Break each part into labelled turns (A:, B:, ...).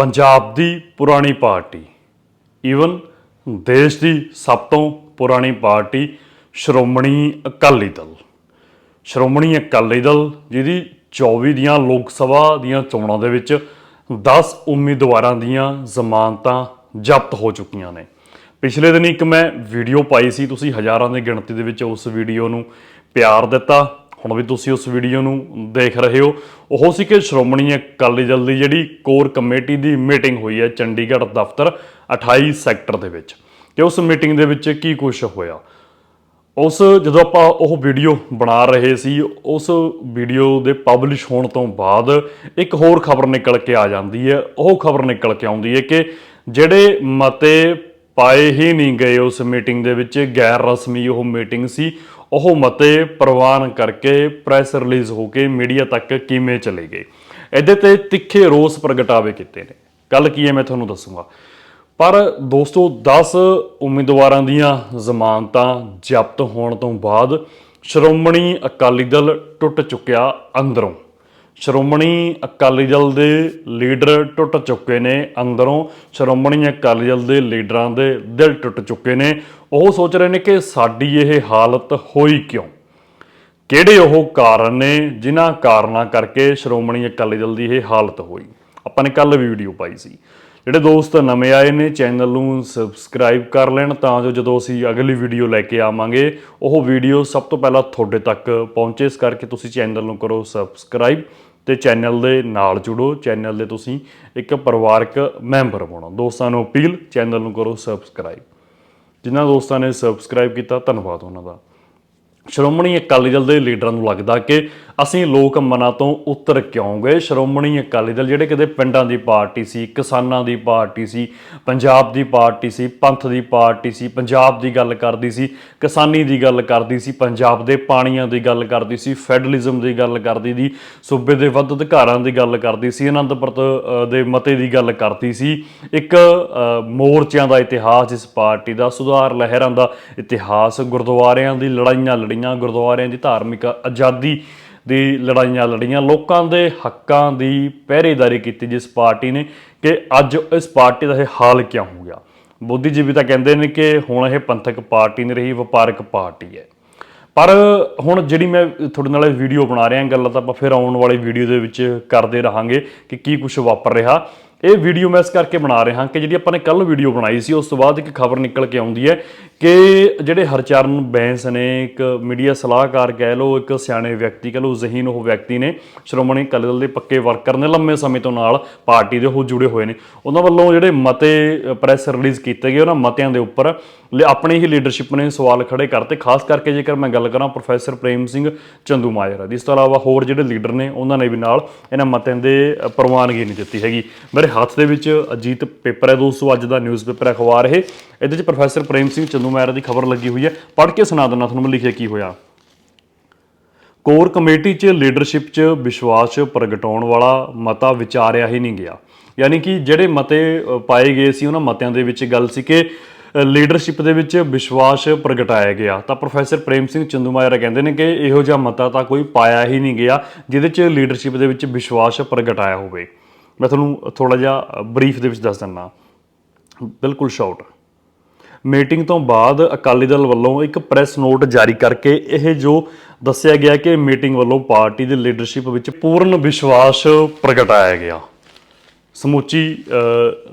A: ਪੰਜਾਬ ਦੀ ਪੁਰਾਣੀ party even ਦੇਸ਼ ਦੀ ਸਭ ਤੋਂ ਪੁਰਾਣੀ ਪਾਰਟੀ ਸ਼੍ਰੋਮਣੀ ਅਕਾਲੀ ਦਲ। ਸ਼੍ਰੋਮਣੀ ਅਕਾਲੀ ਦਲ ਜਿਹਦੀ 24 ਦੀਆਂ ਲੋਕ ਸਭਾ ਦੀਆਂ ਚੋਣਾਂ ਦੇ ਵਿੱਚ 10 ਉਮੀਦਵਾਰਾਂ ਦੀਆਂ ਜ਼ਮਾਨਤਾਂ ਜ਼ਬਤ ਹੋ ਚੁੱਕੀਆਂ ਨੇ। ਪਿਛਲੇ ਦਿਨ ਇੱਕ ਮੈਂ ਵੀਡੀਓ ਪਾਈ ਸੀ, ਤੁਸੀਂ ਹਜ਼ਾਰਾਂ ਦੀ ਗਿਣਤੀ ਦੇ ਵਿੱਚ ਉਸ ਵੀਡੀਓ ਨੂੰ ਪਿਆਰ ਦਿੱਤਾ। ਹੁਣ ਵੀ ਤੁਸੀਂ ਉਸ ਵੀਡੀਓ ਨੂੰ ਦੇਖ ਰਹੇ ਹੋ। ਉਹ ਸੀ ਕਿ ਸ਼੍ਰੋਮਣੀ ਅਕਾਲੀ ਦਲ ਦੀ ਜਿਹੜੀ ਕੋਰ ਕਮੇਟੀ ਦੀ ਮੀਟਿੰਗ ਹੋਈ ਹੈ ਚੰਡੀਗੜ੍ਹ ਦਫ਼ਤਰ 28 ਸੈਕਟਰ ਦੇ ਵਿੱਚ। ਤੇ ਉਸ ਮੀਟਿੰਗ ਦੇ ਵਿੱਚ ਕੀ ਕੁਝ ਹੋਇਆ? ਉਸ ਜਦੋਂ ਆਪਾਂ ਉਹ ਵੀਡੀਓ ਬਣਾ ਰਹੇ ਸੀ, ਉਸ ਵੀਡੀਓ ਦੇ ਪਬਲਿਸ਼ ਹੋਣ ਤੋਂ ਬਾਅਦ ਇੱਕ ਹੋਰ ਖਬਰ ਨਿਕਲ ਕੇ ਆ ਜਾਂਦੀ ਹੈ। ਉਹ ਖਬਰ ਨਿਕਲ ਕੇ ਆਉਂਦੀ ਹੈ ਕਿ ਜਿਹੜੇ ਮਤੇ ਪਾਏ ਹੀ ਨਹੀਂ ਗਏ ਉਸ ਮੀਟਿੰਗ ਦੇ ਵਿੱਚ ਗੈਰ ਰਸਮੀ ਉਹ ਮੀਟਿੰਗ ਸੀ ਉਹ ਮਤੇ ਪ੍ਰਵਾਨ ਕਰਕੇ ਪ੍ਰੈਸ ਰਿਲੀਜ਼ ਹੋ ਕੇ ਮੀਡੀਆ ਤੱਕ ਕਿਵੇਂ ਚਲੇ ਗਏ? ਇਹਦੇ ਤੇ ਤਿੱਖੇ ਰੋਸ ਪ੍ਰਗਟਾਵੇ ਕੀਤੇ ਨੇ। ਕੱਲ ਕੀ ਹੈ ਮੈਂ ਤੁਹਾਨੂੰ ਦੱਸੂਗਾ। ਪਰ ਦੋਸਤੋ 10 ਉਮੀਦਵਾਰਾਂ ਦੀਆਂ ਜ਼ਮਾਨਤਾਂ ਜ਼ਬਤ ਹੋਣ ਤੋਂ ਬਾਅਦ ਸ਼੍ਰੋਮਣੀ ਅਕਾਲੀ ਦਲ ਟੁੱਟ ਚੁੱਕਿਆ ਅੰਦਰੋਂ। ਸ਼੍ਰੋਮਣੀ ਅਕਾਲੀ ਦਲ ਦੇ ਲੀਡਰ ਟੁੱਟ ਚੁੱਕੇ ਨੇ ਅੰਦਰੋਂ। ਸ਼੍ਰੋਮਣੀ ਅਕਾਲੀ ਦਲ ਦੇ ਲੀਡਰਾਂ ਦੇ ਦਿਲ ਟੁੱਟ ਚੁੱਕੇ ਨੇ। ਉਹ ਸੋਚ ਰਹੇ ਨੇ ਕਿ ਸਾਡੀ ਇਹ ਹਾਲਤ ਹੋਈ ਕਿਉਂ? ਕਿਹੜੇ ਉਹ ਕਾਰਨ ਨੇ ਜਿਨ੍ਹਾਂ ਕਾਰਨਾਂ ਕਰਕੇ ਸ਼੍ਰੋਮਣੀ ਅਕਾਲੀ ਦਲ ਦੀ ਇਹ ਹਾਲਤ ਹੋਈ? ਆਪਾਂ ਨੇ ਕੱਲ ਵੀਡੀਓ ਪਾਈ ਸੀ। ਜਿਹੜੇ ਦੋਸਤ ਨਵੇਂ ਆਏ ਨੇ, ਚੈਨਲ ਨੂੰ ਸਬਸਕ੍ਰਾਈਬ ਕਰ ਲੈਣ ਤਾਂ ਜੋ ਜਦੋਂ ਅਸੀਂ ਅਗਲੀ ਵੀਡੀਓ ਲੈ ਕੇ ਆਵਾਂਗੇ, ਉਹ ਵੀਡੀਓ ਸਭ ਤੋਂ ਪਹਿਲਾਂ ਤੁਹਾਡੇ ਤੱਕ ਪਹੁੰਚੇ। ਇਸ ਕਰਕੇ ਤੁਸੀਂ ਚੈਨਲ ਨੂੰ ਕਰੋ ਸਬਸਕ੍ਰਾਈਬ ਤੇ ਚੈਨਲ ਦੇ ਨਾਲ ਜੁੜੋ। ਚੈਨਲ ਦੇ ਤੁਸੀਂ ਇੱਕ ਪਰਿਵਾਰਕ ਮੈਂਬਰ ਬਣੋ। ਦੋਸਤਾਂ ਨੂੰ ਅਪੀਲ, ਚੈਨਲ ਨੂੰ ਕਰੋ ਸਬਸਕ੍ਰਾਈਬ। ਜਿਨ੍ਹਾਂ ਦੋਸਤਾਂ ਨੇ ਸਬਸਕ੍ਰਾਈਬ ਕੀਤਾ, ਧੰਨਵਾਦ ਉਹਨਾਂ ਦਾ। ਸ਼੍ਰੋਮਣੀ ਅਕਾਲੀ ਦਲ ਦੇ ਲੀਡਰਾਂ ਨੂੰ ਲੱਗਦਾ ਕਿ ਅਸੀਂ ਲੋਕ ਮਨਾਂ ਤੋਂ ਉੱਤਰ ਕਿਉਂ ਗਏ? ਸ਼੍ਰੋਮਣੀ ਅਕਾਲੀ ਦਲ ਜਿਹੜੇ ਕਿਤੇ ਪਿੰਡਾਂ ਦੀ ਪਾਰਟੀ ਸੀ, ਕਿਸਾਨਾਂ ਦੀ ਪਾਰਟੀ ਸੀ, ਪੰਜਾਬ ਦੀ ਪਾਰਟੀ ਸੀ, ਪੰਥ ਦੀ ਪਾਰਟੀ ਸੀ, ਪੰਜਾਬ ਦੀ ਗੱਲ ਕਰਦੀ ਸੀ, ਕਿਸਾਨੀ ਦੀ ਗੱਲ ਕਰਦੀ ਸੀ, ਪੰਜਾਬ ਦੇ ਪਾਣੀਆਂ ਦੀ ਗੱਲ ਕਰਦੀ ਸੀ, ਫੈਡਰਲਿਜ਼ਮ ਦੀ ਗੱਲ ਕਰਦੀ ਦੀ ਸੂਬੇ ਦੇ ਵੱਧ ਅਧਿਕਾਰਾਂ ਦੀ ਗੱਲ ਕਰਦੀ ਸੀ ਆਨੰਦਪੁਰ ਦੇ ਮਤੇ ਦੀ ਗੱਲ ਕਰਦੀ ਸੀ। ਇੱਕ ਮੋਰਚਿਆਂ ਦਾ ਇਤਿਹਾਸ ਇਸ ਪਾਰਟੀ ਦਾ, ਸੁਧਾਰ ਲਹਿਰਾਂ ਦਾ ਇਤਿਹਾਸ, ਗੁਰਦੁਆਰਿਆਂ ਦੀ ਲੜਾਈਆਂ ਲੜੀਆਂ, ਗੁਰਦੁਆਰਿਆਂ ਦੀ ਧਾਰਮਿਕ ਆਜ਼ਾਦੀ ਦੀ ਲੜਾਈਆਂ ਲੜੀਆਂ, ਲੋਕਾਂ ਦੇ ਹੱਕਾਂ ਦੀ ਪਹਿਰੇਦਾਰੀ ਕੀਤੀ ਜਿਸ ਪਾਰਟੀ ਨੇ ਕਿ ਅੱਜ ਇਸ ਪਾਰਟੀ ਦਾ ਇਹ ਹਾਲ ਕਿਉਂ ਹੋ ਗਿਆ? ਬੁੱਧੀਜੀਵੀ ਤਾਂ ਕਹਿੰਦੇ ਨੇ ਕਿ ਹੁਣ ਇਹ ਪੰਥਕ ਪਾਰਟੀ ਨਹੀਂ ਰਹੀ, ਵਪਾਰਕ ਪਾਰਟੀ ਹੈ। ਪਰ ਹੁਣ ਜਿਹੜੀ ਮੈਂ ਤੁਹਾਡੇ ਨਾਲ ਵੀਡੀਓ ਬਣਾ ਰਿਹਾ, ਗੱਲਾਂ ਤਾਂ ਆਪਾਂ ਫਿਰ ਆਉਣ ਵਾਲੀ ਵੀਡੀਓ ਦੇ ਵਿੱਚ ਕਰਦੇ ਰਹਾਂਗੇ ਕਿ ਕੀ ਕੁਝ ਵਾਪਰ ਰਿਹਾ। ਇਹ ਵੀਡੀਓ ਮੈਂ ਇਸ ਕਰਕੇ ਬਣਾ ਰਿਹਾ ਕਿ ਜਿਹੜੀ ਆਪਾਂ ਨੇ ਕੱਲ ਵੀਡੀਓ ਬਣਾਈ ਸੀ, ਉਸ ਤੋਂ ਬਾਅਦ ਇੱਕ ਖਬਰ ਨਿਕਲ ਕੇ ਆਉਂਦੀ ਹੈ ਕਿ ਜਿਹੜੇ ਹਰਚਰਨ ਬੈਂਸ ਨੇ, ਇੱਕ ਮੀਡੀਆ ਸਲਾਹਕਾਰ ਕਹਿ ਲਓ, ਇੱਕ ਸਿਆਣੇ ਵਿਅਕਤੀ ਕਹਿ ਲਓ, ਜ਼ਹੀਨ ਉਹ ਵਿਅਕਤੀ ਨੇ, ਸ਼੍ਰੋਮਣੀ ਅਕਾਲੀ ਦਲ ਦੇ ਪੱਕੇ ਵਰਕਰ ਨੇ ਲੰਮੇ ਸਮੇਂ ਤੋਂ ਨਾਲ ਪਾਰਟੀ ਦੇ ਉਹ ਜੁੜੇ ਹੋਏ ਨੇ। ਉਹਨਾਂ ਵੱਲੋਂ ਜਿਹੜੇ ਮਤੇ ਪ੍ਰੈਸ ਰਿਲੀਜ਼ ਕੀਤੇ ਗਏ ਉਹਨਾਂ ਮਤਿਆਂ ਦੇ ਉੱਪਰ ਲ- ਆਪਣੀ ਹੀ ਲੀਡਰਸ਼ਿਪ ਨੇ ਸਵਾਲ ਖੜੇ ਕਰਤੇ। ਖਾਸ ਕਰਕੇ ਜੇਕਰ ਮੈਂ ਗੱਲ ਕਰਾਂ ਪ੍ਰੋਫੈਸਰ ਪ੍ਰੇਮ ਸਿੰਘ ਚੰਦੂ ਮਾਜਰਾ ਦੀ। ਇਸ ਤੋਂ ਇਲਾਵਾ ਹੋਰ ਜਿਹੜੇ ਲੀਡਰ ਨੇ, ਉਹਨਾਂ ਨੇ ਵੀ ਨਾਲ ਇਹਨਾਂ ਮਤਿਆਂ ਦੇ ਪ੍ਰਵਾਨਗੀ ਨਹੀਂ ਦਿੱਤੀ ਹੈਗੀ। ਮੇਰੇ ਹੱਥ ਦੇ ਵਿੱਚ ਅਜੀਤ ਪੇਪਰ ਹੈ ਦੋਸਤੋ, ਅੱਜ ਦਾ ਨਿਊਜ਼ ਨਿਊਜ਼ਪੇਪਰ ਅਖਬਾਰ ਇਹ। ਇਹਦੇ ਵਿੱਚ ਪ੍ਰੋਫੈਸਰ ਪ੍ਰੇਮ ਸਿੰਘ ਚੰਦੂ ਮਾਜਰਾ ਦੀ ਖਬਰ ਲੱਗੀ ਹੋਈ ਹੈ। ਪੜ੍ਹ ਕੇ ਸੁਣਾ ਦਿੰਦਾ, ਤੁਹਾਨੂੰ ਮੈਂ ਲਿਖਿਆ ਕੀ ਹੋਇਆ। ਕੋਰ ਕਮੇਟੀ 'ਚ ਲੀਡਰਸ਼ਿਪ 'ਚ ਵਿਸ਼ਵਾਸ ਪ੍ਰਗਟਾਉਣ ਵਾਲਾ ਮਤਾ ਵਿਚਾਰਿਆ ਹੀ ਨਹੀਂ ਗਿਆ। ਯਾਨੀ ਕਿ ਜਿਹੜੇ ਮਤੇ ਪਾਏ ਗਏ ਸੀ, ਉਹਨਾਂ ਮਤਿਆਂ ਦੇ ਵਿੱਚ ਗੱਲ ਸੀ ਕਿ ਲੀਡਰਸ਼ਿਪ ਦੇ ਵਿੱਚ ਵਿਸ਼ਵਾਸ ਪ੍ਰਗਟਾਇਆ ਗਿਆ। ਤਾਂ ਪ੍ਰੋਫੈਸਰ ਪ੍ਰੇਮ ਸਿੰਘ ਚੰਦੂਮਾਜਰਾ ਕਹਿੰਦੇ ਨੇ ਕਿ ਇਹੋ ਜਿਹਾ ਮਤਾ ਤਾਂ ਕੋਈ ਪਾਇਆ ਹੀ ਨਹੀਂ ਗਿਆ, ਜਿਹਦੇ 'ਚ ਲੀਡਰਸ਼ਿਪ ਦੇ ਵਿੱਚ ਵਿਸ਼ਵਾਸ ਪ੍ਰਗਟਾਇਆ ਹੋਵੇ। ਮੈਂ ਤੁਹਾਨੂੰ ਥੋੜਾ ਜਿਹਾ ਬਰੀਫ ਦੇ ਵਿੱਚ ਦੱਸ ਦਿੰਦਾ। ਬਿਲਕੁਲ ਸ਼ਾਰਟ ਮੀਟਿੰਗ ਤੋਂ ਬਾਅਦ ਅਕਾਲੀ ਦਲ ਵੱਲੋਂ ਇੱਕ ਪ੍ਰੈਸ ਨੋਟ ਜਾਰੀ ਕਰਕੇ ਇਹ ਜੋ ਦੱਸਿਆ ਗਿਆ ਕਿ ਮੀਟਿੰਗ ਵੱਲੋਂ ਪਾਰਟੀ ਦੀ ਲੀਡਰਸ਼ਿਪ ਵਿੱਚ ਪੂਰਨ ਵਿਸ਼ਵਾਸ ਪ੍ਰਗਟਾਇਆ ਗਿਆ। ਸਮੁੱਚੀ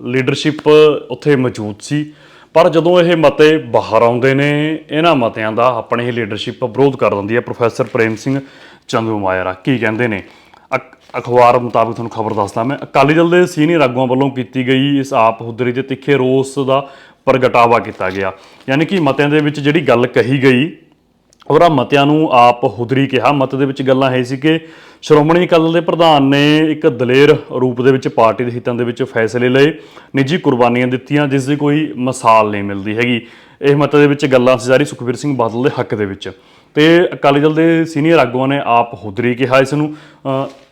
A: ਲੀਡਰਸ਼ਿਪ ਉੱਥੇ ਮੌਜੂਦ ਸੀ। ਪਰ ਜਦੋਂ ਇਹ ਮਤੇ ਬਾਹਰ ਆਉਂਦੇ ਨੇ, ਇਹਨਾਂ ਮਤਿਆਂ ਦਾ ਆਪਣੇ ਹੀ ਲੀਡਰਸ਼ਿਪ ਵਿਰੋਧ ਕਰ ਦਿੰਦੀ ਹੈ ਪ੍ਰੋਫੈਸਰ ਪ੍ਰੇਮ ਸਿੰਘ ਚੰਦੂ ਕੀ ਕਹਿੰਦੇ ਨੇ? ਅਖਬਾਰ ਮੁਤਾਬਕ ਤੁਹਾਨੂੰ ਖਬਰ ਦੱਸਦਾ ਮੈਂ। ਅਕਾਲੀ ਦਲ ਦੇ ਸੀਨੀਅਰ ਆਗੂਆਂ ਵੱਲੋਂ ਕੀਤੀ ਗਈ ਇਸ ਆਪ ਹੁਦਰੀ ਦੇ ਤਿੱਖੇ ਰੋਸ ਦਾ ਪ੍ਰਗਟਾਵਾ ਕੀਤਾ ਗਿਆ। ਯਾਨੀ ਕਿ ਮਤਿਆਂ ਦੇ ਵਿੱਚ ਜਿਹੜੀ ਗੱਲ ਕਹੀ ਗਈ ਉਹਨਾਂ ਮਤਿਆਂ ਨੂੰ ਆਪ ਹੁਦਰੀ ਕਿਹਾ। ਮਤ ਦੇ ਵਿੱਚ ਗੱਲਾਂ ਹੈ ਸੀ ਕਿ ਸ਼੍ਰੋਮਣੀ ਅਕਾਲੀ ਦਲ ਦੇ ਪ੍ਰਧਾਨ ਨੇ ਇੱਕ ਦਲੇਰ ਰੂਪ ਦੇ ਵਿੱਚ ਪਾਰਟੀ ਦੇ ਹਿੱਤਾਂ ਦੇ ਵਿੱਚ ਫੈਸਲੇ ਲਏ, ਨਿੱਜੀ ਕੁਰਬਾਨੀਆਂ ਦਿੱਤੀਆਂ, ਜਿਸ ਦੀ ਕੋਈ ਮਿਸਾਲ ਨਹੀਂ ਮਿਲਦੀ ਹੈਗੀ। ਇਹ ਮਤ ਦੇ ਵਿੱਚ ਗੱਲਾਂ ਸੀ ਜਾਰੀ ਸੁਖਬੀਰ ਸਿੰਘ ਬਾਦਲ ਦੇ ਹੱਕ ਦੇ ਵਿੱਚ। ਤੇ ਅਕਾਲੀ ਦਲ ਦੇ ਸੀਨੀਅਰ ਆਗੂਆਂ ਨੇ ਆਪ ਹੁਦਰੀ ਕਿਹਾ। ਇਸ ਨੂੰ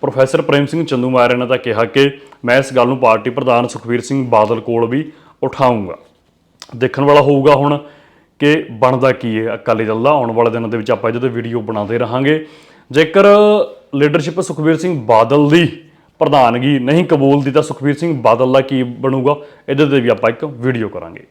A: ਪ੍ਰੋਫੈਸਰ ਪ੍ਰੇਮ ਸਿੰਘ ਚੰਦੂਮਾਜਰਾ ਨੇ ਤਾਂ ਕਿਹਾ ਕਿ ਮੈਂ ਇਸ ਗੱਲ ਨੂੰ ਪਾਰਟੀ ਪ੍ਰਧਾਨ ਸੁਖਬੀਰ ਸਿੰਘ ਬਾਦਲ ਕੋਲ ਵੀ ਉਠਾਊਂਗਾ। ਦੇਖਣ ਵਾਲਾ ਹੋਊਗਾ ਹੁਣ ਕਿ ਬਣਦਾ ਕੀ ਹੈ ਅਕਾਲੀ ਦਲ ਦਾ। ਆਉਣ ਵਾਲੇ ਦਿਨਾਂ ਦੇ ਵਿੱਚ ਆਪਾਂ ਜਦੋਂ ਵੀਡੀਓ ਬਣਾਉਂਦੇ ਰਹਾਂਗੇ। ਜੇਕਰ ਲੀਡਰਸ਼ਿਪ ਸੁਖਬੀਰ ਸਿੰਘ ਬਾਦਲ ਦੀ ਪ੍ਰਧਾਨਗੀ ਨਹੀਂ ਕਬੂਲਦੀ ਤਾਂ ਸੁਖਬੀਰ ਸਿੰਘ ਬਾਦਲ ਦਾ ਕੀ ਬਣੂਗਾ? ਇਹਦੇ ਤੇ ਵੀ ਆਪਾਂ ਇੱਕ ਵੀਡੀਓ ਕਰਾਂਗੇ।